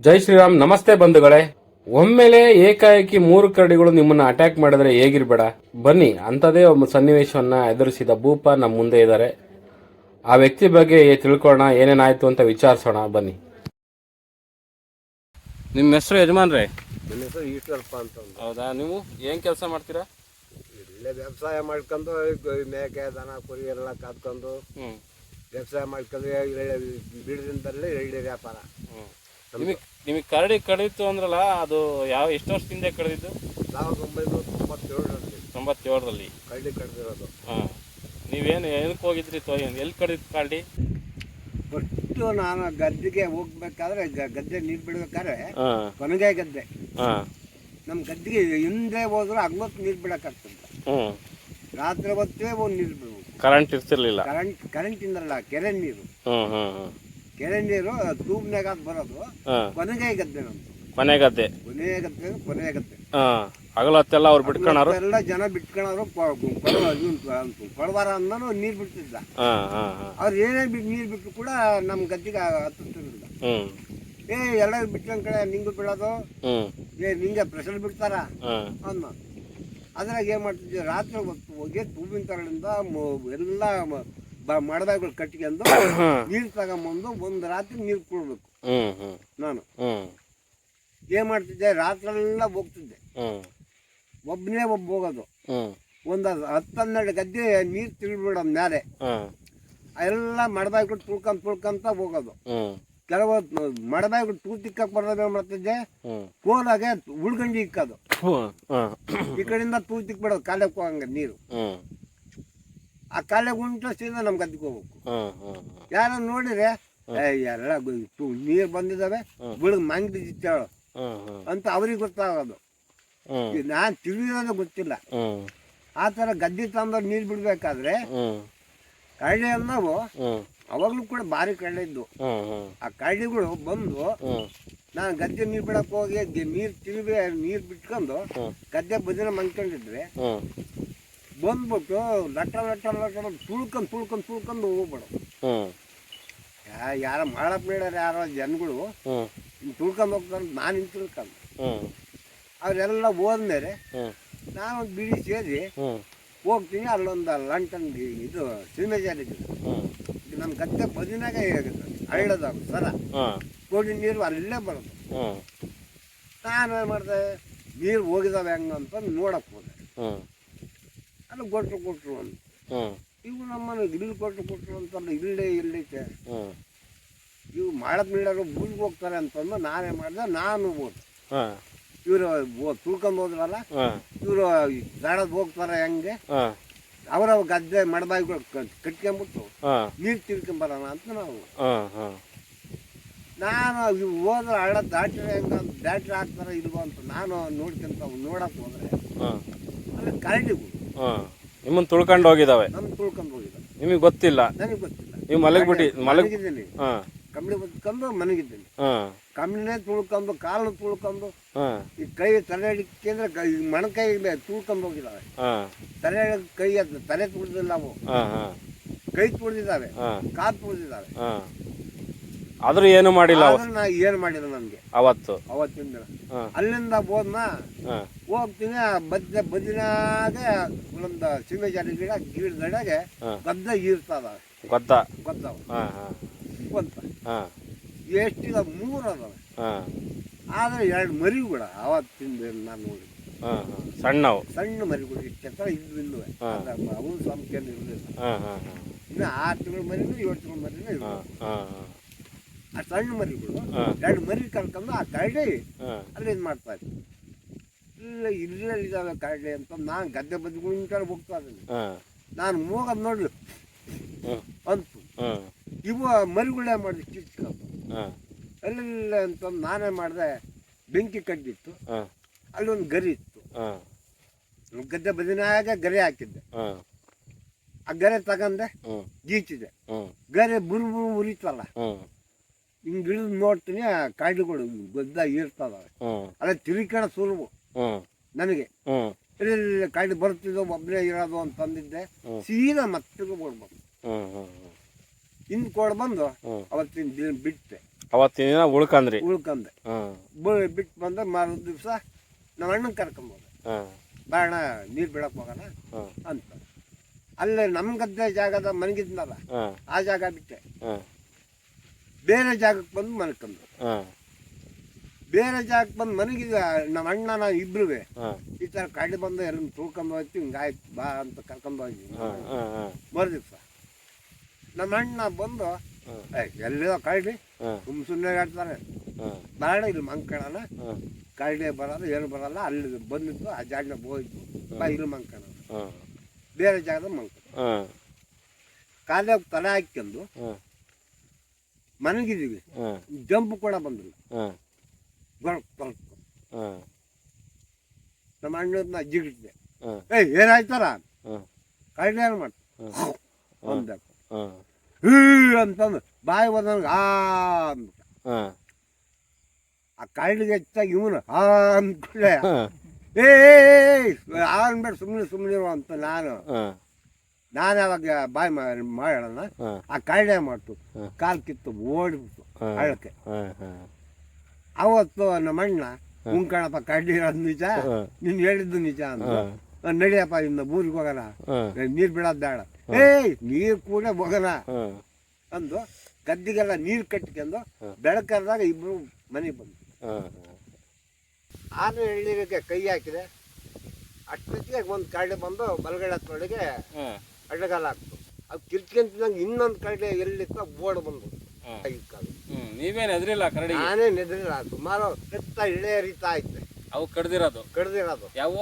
ಜೈ ಶ್ರೀರಾಮ್ ನಮಸ್ತೆ ಬಂಧುಗಳೇ. ಒಮ್ಮೆಲೆ ಏಕಾಏಕಿ ಮೂರು ಕರಡಿಗಳು ನಿಮ್ಮನ್ನ ಅಟ್ಯಾಕ್ ಮಾಡಿದ್ರೆ ಹೇಗಿರ್ಬೇಡ? ಬನ್ನಿ ಅಂತದೇ ಒಂದು ಸನ್ನಿವೇಶವನ್ನ ಎದುರಿಸಿದ ಭೂಪ ನಮ್ಮ ಮುಂದೆ ಇದ್ದಾರೆ. ಆ ವ್ಯಕ್ತಿ ಬಗ್ಗೆ ತಿಳ್ಕೊಳ್ಳೋಣ ಏನೇನಾಯ್ತು ಅಂತ ವಿಚಾರಿಸೋಣ ಬನ್ನಿ. ನಿಮ್ಮ ಹೆಸರು ಯಜಮಾನ್ರೆ? ನಿಮ್ಮ ಹೆಸರು ಈಶ್ವರಪ್ಪ ಅಂತ ಒಂದು. ಹೌದಾ ನೀವು ಏನ್ ಕೆಲಸ ಮಾಡ್ತೀರಾ? ಇಲ್ಲೇ ವ್ಯವಸಾಯ ಮಾಡ್ಕೊಂಡು ಗ- ಮೇಕೆ ದನ ಕುರಿ ಎಲ್ಲ ಕಾದ್ಕೊಂಡು ಹ್ಮ್. ವ್ಯವಸಾಯ ಮಾಡ್ಕೊಂಡು ಬಿಡದಿಂದ ಬಿಡದಿಂದಲೇ ಎಳ್ಳೆ ವ್ಯಾಪಾರ. ನಿಮಗೆ ನಿಮಗೆ ಕರಡಿ ಕಡಿತು ಅಂದ್ರಲ್ಲ ಅದು ಯಾವ ಎಷ್ಟು ವರ್ಷದಿಂದ ಕಡಿದಿದ್ದು? ಸಾವಿರದ ಒಂಬೈನೂರ ತೊಂಬತ್ತೇಳರಲ್ಲಿ. ತೊಂಬತ್ತೇಳರಲ್ಲಿ. ಕಳ್ಳಿ ಕಡಿದಿರೋದು. ಹಾಂ. ನೀವೇನು ಏನಕ್ಕೆ ಹೋಗಿದ್ರಿ ತೋ ಎಲ್ಲಿ ಕಡಿದ್ ಕರಡಿ? ಫಸ್ಟು ನಾನು ಗದ್ದೆಗೆ ಹೋಗ್ಬೇಕಾದ್ರೆ ಗ- ಗದ್ದೆ ನೀರು ಬಿಡ್ಬೇಕಾದ್ರೆ ಹಾಂ. ಕೊನೆಗೆ ಗದ್ದೆ. ಹಾಂ. ನಮ್ಮ ಗದ್ದೆಗೆ ಹಿಂದೆ ಹೋದ್ರೆ ಹಂಗೊತ್ತು ನೀರು ಬಿಡೋಕ್ಕಾಗ್ತದೆ. ಹ್ಞೂ. ರಾತ್ರಿ ಹೊತ್ತೇ ಒಂದು ನೀರು ಬಿಡಬೇಕು. ಕರೆಂಟ್ ಇರ್ತಿರ್ಲಿಲ್ಲ. ಕರೆಂಟ್ ಕರೆಂಟ್ ಇಂದ್ರಲ್ಲ ಕೆರೆ ನೀರು. ಹ್ಞೂ ಹ್ಞೂ ಹ್ಮ್ ಕೆರೆ ನೀರು ತೂಬ್ನಾಗ ಬರೋದು. ಕೊನೆಗೆ ಗದ್ದೆ ನಮ್ದು. ಮನೆ ಗದ್ದೆ. ಕೊನೆ ಗದ್ದೆ ಕೊನೆ ಗದ್ದೆ. ಹಾಂ. ಹಗಲೊತ್ತೆಲ್ಲ ಅವ್ರು ಬಿಟ್ಕೊಳಾರು? ಎಲ್ಲ ಜನ ಬಿಟ್ಕೊಳೋರು ಕೊಡವಾರ ಅಂದನು ನೀರು ಬಿಡ್ತಿದ್ದ. ಅವ್ರು ಏನೇ ಬಿಟ್ಟು ನೀರು ಬಿಟ್ಟು ಕೂಡ ನಮ್ಮ ಗದ್ದಿಗೆ ಹತ್ತಿರ್ತಿರ್ಲಿಲ್ಲ ಏ ಎಲ್ಲ ಬಿಟ್ಕೊಂಡ್ ಕಡೆ ನಿಂಗು ಬಿಡೋದು ಏ ನಿಂಗೆ ಪ್ರೆಷರ್ ಬಿಡ್ತಾರ? ಅನ್ನೋ ಅದ್ರಾಗ ಏನ್ ಮಾಡ್ತಿದ್ವಿ ರಾತ್ರಿ ಹೊತ್ತು ಹೋಗಿ ತೂಬಿನ ತರಳಿಂದ ಎಲ್ಲ ಬ- ಮಡದಾಗಳು ಕಟ್ಕೊಂಡು ನೀರು ತಗೊಂಬಂದು ಒಂದು ರಾತ್ರಿ ನೀರು ಕುಡ್ಬೇಕು. ನಾನು. ಏನ್ ಮಾಡ್ತಿದ್ದೆ? ರಾತ್ರೆಲ್ಲ ಹೋಗ್ತಿದ್ದೆ. ಒಬ್ಬನೇ ಒಬ್ಬ ಹೋಗೋದು. ಒಂದು ಹತ್ತು ಹನ್ನೆರಡು ಗದ್ದೆ ನೀರು ತಿಳ್ಬಿಡೋದು ಮೇಲೆ ಎಲ್ಲ ಮಡದಾಗಳು ತುಳ್ಕೊಂಡ್ ತುಳ್ಕೊಂತ ಹೋಗೋದು. ಕೆಲವು ತೂ ತೂತ್ ಬರೋದೇ ಬರೋದು ಏನು ಮಾಡ್ತಿದ್ದೆ? ಕೋಲಾಗೆ ಉಳ್ಗಂಡಿ ಇಕ್ಕೋದು. ಈ ಕಡೆಯಿಂದ ತೂ ತಿಕ್ಬಿಡೋದು. ಕಾಲಕ್ಕೆ ಹೋಗಂಗ ನೀರು. ಆ ಕಾಲೆಗೆ ಉಂಟು ಸೀದಾ ನಮ್ಮ ಗದ್ದೆಗೆ ಹೋಗ್ಬೇಕು ಯಾರು ನೋಡಿದ್ರೆ ಎಲ್ಲ ನೀರು ಬಂದಿದ್ದಾವೆ ಬಿಳಗ್ ಮಂಗಿ ಹ್ಞೂ ಅಂತ ಅವ್ರಿಗೆ ಗೊತ್ತಾಗೋದು. ನಾನು ತಿಳಿಯೋದು ಗೊತ್ತಿಲ್ಲ. ಆ ಥರ ಗದ್ದೆ ತಂದವ್ರು ನೀರು ಬಿಡಬೇಕಾದ್ರೆ ಕಳ್ಳೆ ಅನ್ನೋವು ಅವಾಗ್ಲೂ ಕೂಡ ಭಾರಿ ಕಳ್ಳೆ ಇದ್ದು. ಆ ಕಳ್ಳಿಗಳು ಬಂದು ನಾನು ಗದ್ದೆ ನೀರು ಬಿಡಕ್ಕೆ ಹೋಗಿ ನೀರು ನೀರ್ ನೀರು ಬಿಟ್ಕೊಂಡು ಗದ್ದೆ ಬದಿನ ಮಂಕೊಂಡಿದ್ರೆ ಬಂದ್ಬಿಟ್ಟು ಲಟ್ಟ ಲಟ್ಟ ಲಟ್ಟ ತುಳ್ಕೊಂಡು ತುಳ್ಕೊಂಡು ತುಳ್ಕೊಂಡು ಹೋಗ್ಬಿಡು. ಯಾರ ಮಾಡಕ್ ಬೇಡ ಯಾರೋ ಜನಗಳು ತುಳ್ಕೊಂಡ್ ಹೋಗ್ತಾರ ನಾನು ಹಿಂಗೆ ತಿಳ್ಕೊಂಡು ಹ್ಞೂ ಅವರೆಲ್ಲ ಹೋದ್ಮೇಲೆ ನಾನು ಬಿಡಿ ಸೇರಿ ಹೋಗ್ತೀನಿ ಅಲ್ಲೊಂದು ಲಂಟನ್ ಇದು ಸಿನಿಮೆ ಜನಕ್ಕೆ ನನ್ನ ನಮ್ಮ ಗದ್ದೆ ಬದಿನಾಗ ಹಳ್ಳದ ಸರ. ಕೋಡಿ ನೀರು ಅಲ್ಲೇ ಬರೋದು ಹ್ಞೂ ನಾನು ಏನು ಮಾಡಿದೆ? ನೀರು ಹೋಗಿದಾವೆ ಹೆಂಗ ಅಂತ ನೋಡಕ್ಕೆ ಹೋದೆ. ಹ್ಞೂ ಅಲ್ಲಿ ಕೊಟ್ಟರು ಅಂತ. ಇವು ನಮ್ಮನ್ನು ಇಲ್ಲಿ ಕೊಟ್ಟು ಕೊಟ್ಟರು ಅಂತಂದ್ರೆ ಇಲ್ಲೇ ಇಲ್ಲೈತೆ ಇವು ಮಾಡಕ್ ಮೀಡರು ಭೂಮಿಗೆ ಹೋಗ್ತಾರೆ ಅಂತಂದು ನಾನೇ ಮಾಡಿದೆ ನಾನು ಹೋದೆ. ಇವರು ತುಳ್ಕೊಂಡು ಹೋದ್ರಲ್ಲ ಇವರು ದಾಡದ್ ಹೋಗ್ತಾರೆ ಹೆಂಗೆ? ಅವರ ಗದ್ದೆ ಮಡಬಾಯಿಗಳು ಕಟ್ಕೊಂಬಿಟ್ಟು ನೀರು ತಿಳ್ಕೊಂಬರೋಣ ಅಂತ ನಾವು ನಾನು ಇವು ಹೋದ್ರೆ ಹಳ್ಳ ದಾಟ್ರೆ ಹೆಂಗ ದಾಟ್ರೆ ಹಾಕ್ತಾರೆ ಇಲ್ವೋ ಅಂತ ನಾನು ನೋಡ್ಕೊಂತ ನೋಡಕ್ ಹೋದ್ರೆ ಅಲ್ಲಿ ಕರಡಿಗಳು ಹಾಂ. ನಿಮ್ಮನ್ನು ತುಳ್ಕೊಂಡು ಹೋಗಿದ್ದಾವೆ ನಮ್ಮ ತುಳ್ಕೊಂಡು ಹೋಗಿದ್ದ ನಿಮಗೆ ಗೊತ್ತಿಲ್ಲ. ನನಗೆ ಗೊತ್ತಿಲ್ಲ. ನೀವು ಮಲಗ್ಬಿಟ್ಟು ಮಲಗ್ ಮಲಗಿದ್ದೀನಿ. ಹಾಂ. ಕಂಬಳಿ ಬದ್ಕೊಂಡು ಮನಗಿದ್ದೀನಿ ಹಾಂ. ಕಂಬಳಿನೇ ತುಳ್ಕೊಂಡು ಕಾಲು ತುಳ್ಕೊಂಡು. ಹಾಂ. ಈ ಕೈ ತಲೆ ಹಿಡಿಕೆಂದ್ರೆ ಮೊಣಕೈ ತುಳ್ಕೊಂಡು ಹೋಗಿದ್ದಾವೆ ಹಾಂ. ತಲೆ ಕೈ ಅದು ತಲೆ ತುಳಿದಿಲ್ಲ ಅವು ಹಾಂ ಹಾಂ. ಕೈ ತುಳಿದಿದ್ದಾವೆ. ಹಾಂ. ಕಾಲು ತುಳಿದಿದ್ದಾವೆ. ಹಾಂ. ಆದರೂ ಏನು ಮಾಡಿಲ್ಲ ಅವ- ಆದ್ರೆ ನಾ ಏನು ಮಾಡಿಲ್ಲ ನನಗೆ. ಅವತ್ತು. ಅವತ್ತಿನ ದಿನ ಹಾಂ. ಅಲ್ಲಿಂದ ಹೋದ್ನಾ? ಹಾಂ. ಹೋಗ್ತೀನಿ ಮಧ್ಯ ಬದಿನಾಗ ಒಂದೊಂದು ಸಿಂಹಚಾರಿ ಗಿಡ ಗಿಡದಡೆಗೆ ಗದ್ದ ಈರ್ತದ. ಗೊತ್ತಾ ಗೊತ್ತಾವ ಅಂತ ಎಷ್ಟಿದ ಮೂರು ಅದಾವೆ. ಆದ್ರೆ ಎರಡು ಮರಿಗಳು ಕೂಡ ಅವತ್ತಿಂದ ನಾನು ನೋಡಿ. ಸಣ್ಣ ಸಣ್ಣವು. ಸಣ್ಣ ಮರಿಗಳು ಇಷ್ಟ ಹತ್ರ ಇದ್ವು ಇಲ್ಲವೆ ಹಾ. ಅವು ಸಂಖ್ಯೆಯಲ್ಲಿ ಇರಲಿಲ್ಲ. ಇನ್ನು ಆರು ತಿಂಗಳ ಮರಿನೂ ಏಳು ತಿಂಗಳ ಮರಿನೂ ಹಾಂ ಆ ಸಣ್ಣ ಮರಿಗಳು ಎರಡು ಮರಿ ಕರ್ಕೊಂಡು ಆ ಕರಡಿ ಅಲ್ಲಿ ಇದು ಮಾಡ್ತಾ ಇಲ್ಲ ಇದಾವೆ ಕರಡಿ ಅಂತ ನಾನು ಗದ್ದೆ ಬದಿಗುಂಟ ಹೋಗ್ತಾ ಇದ್ದೀನಿ. ನಾನು ಮೂಗದ್ ನೋಡ್ಲು. ಅಂತು ಇವು ಮರಿಗಳೇ ಮಾಡಿದೆ ಚಿಕ್ಕ ಅಲ್ಲಿಲ್ಲ ಅಂತ ನಾನೇ ಮಾಡಿದೆ ಬೆಂಕಿ ಕಡ್ಡಿತ್ತು ಅಲ್ಲೊಂದು ಅಲ್ಲಿ ಗರಿ ಇತ್ತು. ಗದ್ದೆ ಬದಿನಾಗ ಗರಿ ಹಾಕಿದ್ದೆ. ಆ ಗರೆ ತಗಂದೆ ಗೀಚಿದೆ. ಗರೆ ಬುರು ಬುರು ಉರಿತಲ್ಲ. ಹಿಂಗೆ ಇಳಿದು ನೋಡ್ತೀನಿ ಆ ಕಾಯ್ದುಗಳು ಗದ್ದ ಇರ್ತದ ಅಲ್ಲ ತಿರುಕಣ ಸುಲಭ. ನನಗೆ. ಕಾಯ್ದು ಬರ್ತಿದ್ದೋ ಒಬ್ಬನೇ ಇರೋದು ಅಂತಂದಿದ್ದೆ ಅಂದಿದ್ದೆ ಸೀದಾ ಮತ್ತೆ ಕೊಡ್ಬೇಕು ಇನ್ ಹ್ಞೂ ಹ್ಞೂ. ಕೊಡ್ ಬಂದು ಅವತ್ತಿನ ದಿನ ಬಿಟ್ಟೆ. ಅವತ್ತಿನ ದಿನ ಉಳ್ಕಂದ್ರಿ. ಬ- ಬಿಟ್ಟು ಬಂದ ಮಾರು ದಿವಸ ನಮ್ಮ ಅಣ್ಣನ ಕರ್ಕೊಂಬೋದು ಬೇಡ ನೀರು ಬಿಡಕ್ ಹೋಗೋಣ ಅಂತ. ಅಲ್ಲೇ ನಮ್ಮ ಗದ್ದೆ ಜಾಗದ ಮನಗಿದ್ನಲ್ಲ ಆ ಜಾಗ ಬಿಟ್ಟೆ. ಬೇರೆ ಜಾಗಕ್ಕೆ ಬಂದು ಮನಕಂದ್ರು ಬೇರೆ ಜಾಗಕ್ಕೆ ಬಂದು ಮನಗಿದ ನಮ್ಮ ಅಣ್ಣ ಇಬ್ರು ಈ ತರ ಕಾಡಿ ಬಂದು ಎಲ್ಲ ತುಳ್ಕೊಂಡು ಹೋಯ್ತು ಹಿಂಗಾಯ್ತು ಬಾ ಅಂತ ಕರ್ಕೊಂಡ್ ಹೋಗಿ ದಿವಸ ನಮ್ಮ ಅಣ್ಣ ಬಂದು ಎಲ್ಲೋ ಕಳ್ಳಿ ಎಲ್ಲಿದೋ ಕಾಯ್ಡಿ ಆಡ್ತಾರೆ ಸುಮ್ಮ ಸುಮ್ಮನೆ ಹೇಳ್ತಾರೆ. ಬೇಡ ಇಲ್ಲಿ ಮಂಕಣ ಕಳ್ಳಿ ಬರಲ್ಲ ಏನು ಬರಲ್ಲ ಅಲ್ಲಿ ಬಂದಿತ್ತು ಆ ಜಾಗ ಹೋಯ್ತು ಬಾ ಇಲ್ಲಿ ಮಂಕಣ ಬೇರೆ ಜಾಗದ ಮಂಕ ಕಾಲೇ ಕಾಲಾಗ ತಲೆ ಹಾಕ್ಕೊಂಡು ಮನಗಿದೀವಿ ಜಂಪ್ ಕೂಡ ಬಂದಿಲ್ಲ. ಗೊಳಕ್ ಗೊಳಕ್. ಹಾಂ. ನಮ್ಮ ಅಣ್ಣನ ಜಿಗಿಟ್ಟಿದೆ ಹಾಂ. ಏಯ್ ಏನಾಯ್ತಾರ ಹಾಂ. ಮಾಡ್ತು? ಹಾಂ. ಅಂದ ಹಾಂ. ಹೂ. ಅಂತಂದು ಬಾಯಿ ಬಂದಂಗೆ ಆ ಅಂದ ಹಾಂ. ಆ ಕಳ್ಳಿಗೆ ಹೆಚ್ಚಾಗಿ ಇವನು ಆ ಅಂದ್ಕೊಳ್ಳೆ ಏ ಅನ್ಬೇಡ ಸುಮ್ಮನೆ ಸುಮ್ಮನೆ ಅಂತ ನಾನು. ನಾನ್ ಅವಾಗ ಬಾಯಿ ಮಾಡೋಣ ಆ ಕಳ್ಳೆ ಮಾಡ್ತು? ಕಾಲ್ ಕಿತ್ತು ಓಡಿಬಿಟ್ಟು ಹಳ್ಳಕ್ಕೆ ಅವತ್ತು ನಮ್ಮ ಅಣ್ಣ ಉಂಕಣಪ್ಪ ಕಡ್ಡಿ ಇರೋದು ನಿಜ ನೀನ್ ಹೇಳಿದ್ದು ನಿಜ ಅಂತ ನಡಿಯಪ್ಪ ಇನ್ನ ಊರಿಗೆ ಹೋಗೋಣ ನೀರ್ ಬಿಡೋದು ಬೇಡ. ಏಯ್ ನೀರ್ ಕೂಡ ಹೋಗೋಣ ಹಾಂ. ಅಂದು ಗದ್ದಿಗೆಲ್ಲ ನೀರ್ ಕಟ್ಟಿಕೊಂಡು. ಬೆಳಕರ್ದಾಗ ಇಬ್ರು ಮನೆಗೆ ಬಂದು ಆನೆ ಎಳ್ಳಿಗೆ ಕೈ ಹಾಕಿದೆ. ಅಷ್ಟೊತ್ತಿಗೆ ಒಂದು ಕರಡಿ ಬಂದು ಬಲಗಡೆ ಹತ್ತೊಳಗೆ ಅಡ್ಡಗಾಲ ಹಾಕ್ತು. ಅದು ಕಿರ್ಕಿಂತ ಇನ್ನೊಂದು ಕರಡಿ ಎಲ್ಲಿತ್ತು ಬೋರ್ಡ್ ಬಂದು. ಕಾಲು. ನೀವೇನು ಎದ್ರಿಲ್ಲ ಕರಡಿ ನಾನೇ ನೆದ್ರಿಲ್ಲ ಸುಮಾರು ಕೆತ್ತ ಇಳೆ ರೀತಿ ಐತೆ ಅವು ಕಡ್ದಿರೋದು. ಕಡ್ದಿರೋದು. ಯಾವ